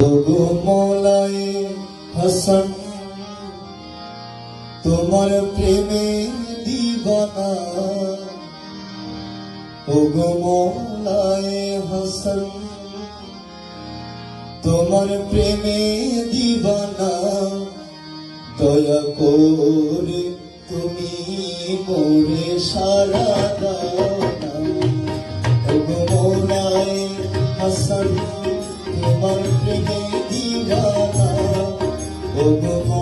তবু মোলাই হাসান, তোমার প্রেমে দিবানা। ওগো মোলাই হাসান, তোমার প্রেমে দিবানা। দয়া করে তুমি মোরে সারা oh, oh, oh.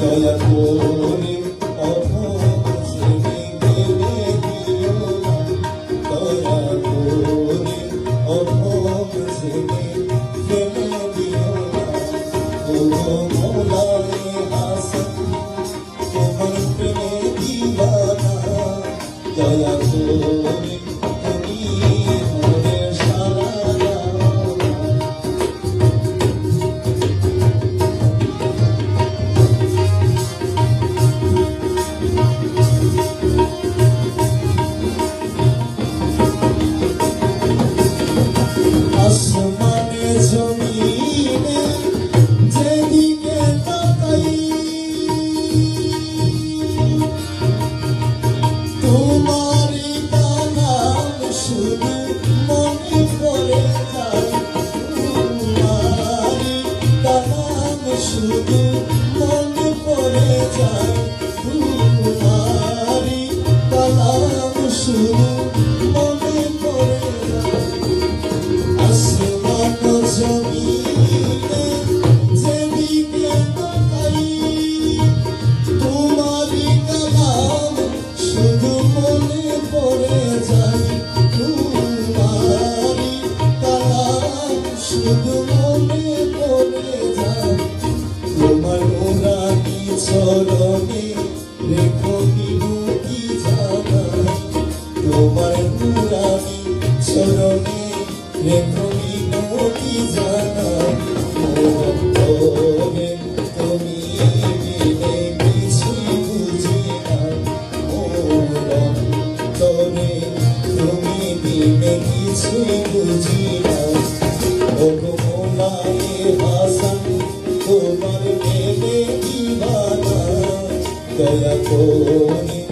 দয়া করে অভয় শুধু মনে পড়ে যায় তোমার রাতি চরণে রেখো কি বুকি জানা তোমার পুরানি চরণে রেখো দয়া করে